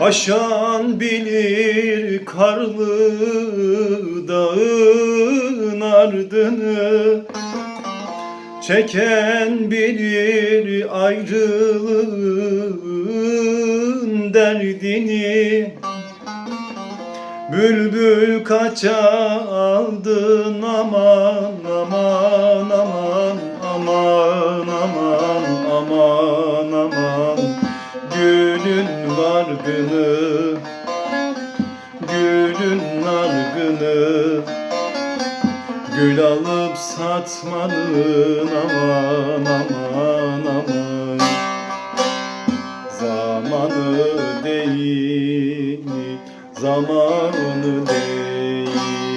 Aşan bilir karlı dağın ardını. Çeken bilir ayrılığın derdini. Bülbül kaça aldın aman aman aman aman aman aman aman. Gülün vargını Gülün nargını. Gül alıp satmanın aman aman aman. Zamanı değil, zamanı değil